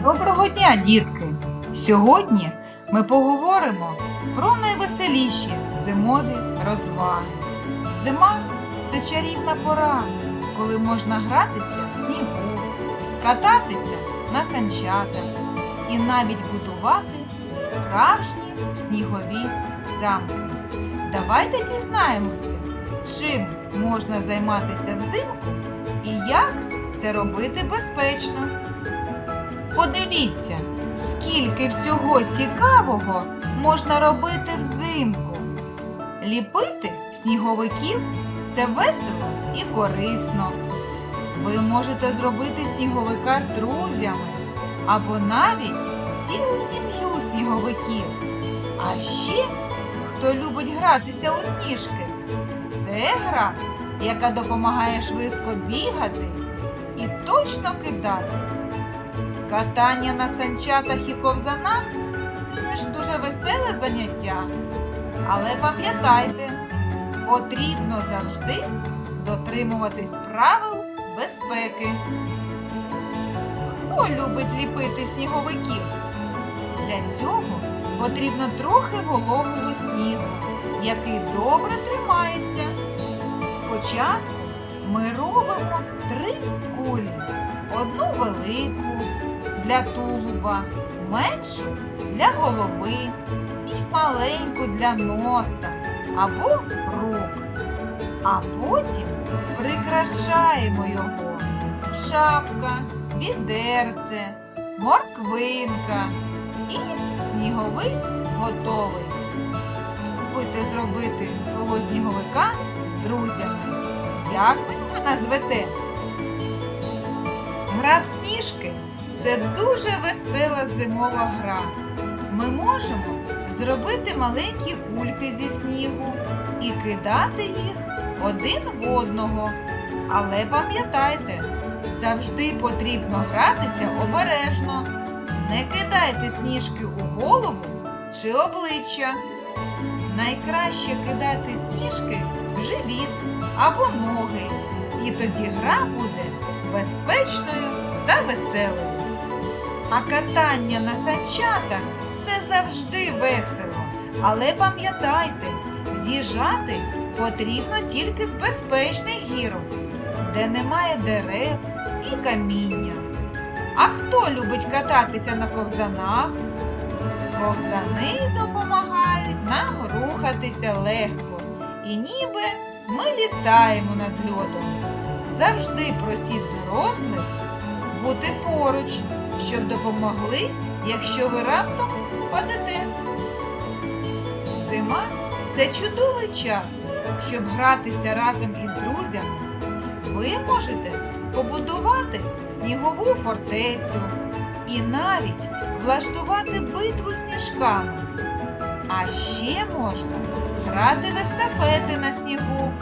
дня, дітки! Сьогодні ми поговоримо про найвеселіші зимові розваги. Зима це чарівна пора, коли можна гратися в снігу, кататися на санчатах і навіть будувати справжні снігові замки. Давайте дізнаємося, чим можна займатися взимку і як це робити безпечно. Подивіться, скільки всього цікавого можна робити взимку. Ліпити сніговиків це весело і корисно. Ви можете зробити сніговика з друзями або навіть цілу сім'ю сніговиків. А ще, хто любить гратися у сніжки, це гра, яка допомагає швидко бігати і точно кидати. Катання на санчатах і ковзанах теж дуже веселе заняття. Але пам'ятайте, потрібно завжди дотримуватись правил безпеки. Хто любить ліпити сніговиків? Для цього потрібно трохи вологого снігу, який добре тримається. Спочатку ми робимо три кулі. Одну велику для тулуба, меншу для голови і маленьку для носа або рук. А потім прикрашаємо його. Шапка, відерце, морквинка і сніговик готовий. Спробуйте зробити свого сніговика з друзями. Як ви його назвете? Гра в сніжки це дуже весела зимова гра. Ми можемо зробити маленькі кульки зі снігу і кидати їх один в одного. Але пам'ятайте, завжди потрібно гратися обережно. Не кидайте сніжки у голову чи обличчя. Найкраще кидати сніжки в живіт або ноги. І тоді гра буде безпечною та веселою. А катання на санчатах це завжди весело. Але пам'ятайте, з'їжджати потрібно тільки з безпечних гірок, де немає дерев і каміння. А хто любить кататися на ковзанах? Ковзани допомагають нам рухатися легко. І ніби ми літаємо над льодом. Завжди просіть дорослих бути поруч, щоб допомогли, якщо ви раптом впадете. Зима це чудовий час, щоб гратися разом із друзями. Ви можете побудувати снігову фортецю і навіть влаштувати битву сніжками. А ще можна грати в естафети на снігу.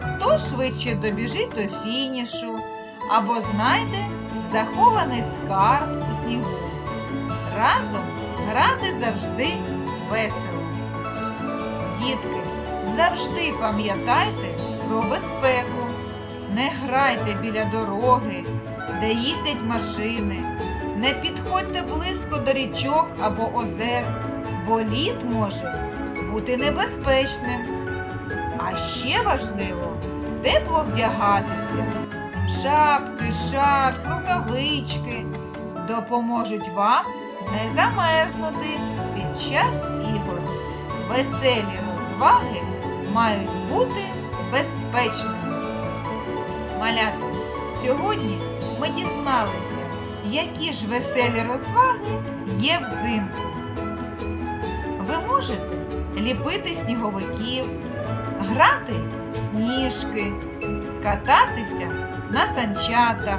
Хто швидше добіжить до фінішу або знайде захований скарб у снігу. Разом грати завжди весело. Дітки, завжди пам'ятайте про безпеку. Не грайте біля дороги, де їздять машини. Не підходьте близько до річок або озер, бо лід може бути небезпечним. А ще важливо тепло вдягатися. Шапки, шарф, рукавички допоможуть вам не замерзнути під час ігор. Веселі розваги мають бути безпечними. Малята, сьогодні ми дізналися, які ж веселі розваги є взимку. Ви можете ліпити сніговиків, грати в сніжки, кататися на санчатах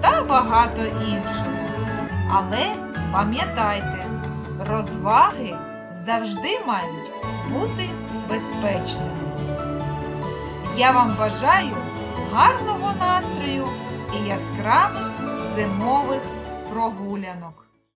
та багато іншого. Але пам'ятайте, розваги завжди мають бути безпечними. Я вам бажаю гарного настрою і яскравих зимових прогулянок.